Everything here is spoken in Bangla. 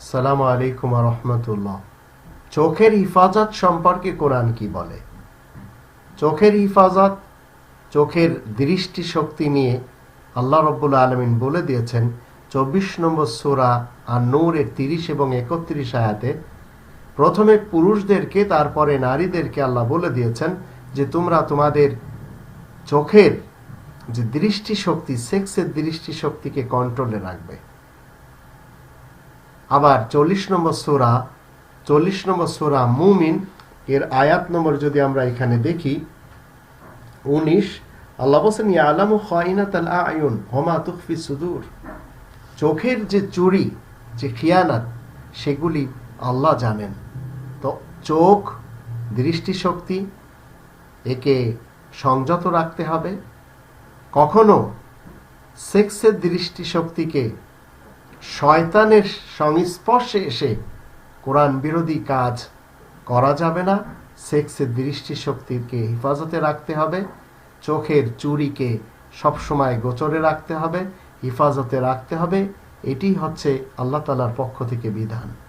সালাম চোখের হিফাজত সম্পর্কে কোরআন কি বলে? চোখের হিফাজত, চোখের দৃষ্টি শক্তি নিয়ে আল্লাহ রব্বুল আলমিন বলে দিয়েছেন, চব্বিশ নম্বর সোরা আর নূরের তিরিশ এবং একত্রিশ আয়াতে, প্রথমে পুরুষদেরকে, তারপরে নারীদেরকে আল্লাহ বলে দিয়েছেন যে তোমরা তোমাদের চোখের যে দৃষ্টিশক্তি সেক্সের দৃষ্টিশক্তিকে কন্ট্রোলে রাখবে। আবার চল্লিশ নম্বর সোরা, চল্লিশ নম্বর সোরা মুমিন, এর আয়াত নম্বর যদি আমরা এখানে দেখি, উনিশ, আল্লাহ বলছেন আলামু খাইনাত আল আয়ুন হমা তুখফি সুদূর। চোখের যে চুরি, যে খিয়ানাত, সেগুলি আল্লাহ জানেন। তো চোখ, দৃষ্টিশক্তি, একে সংযত রাখতে হবে। কখনো সেক্সের দৃষ্টিশক্তিকে শয়তানের সংস্পর্শে এসে কোরআন বিরোধী কাজ করা যাবে না, সেক্সের দৃষ্টিশক্তিকে হেফাজতে রাখতে হবে, চোখের চুরিকে সবসময় গোচরে রাখতে হবে, হেফাজতে রাখতে হবে, এটি হচ্ছে আল্লাহ তালার পক্ষ থেকে বিধান।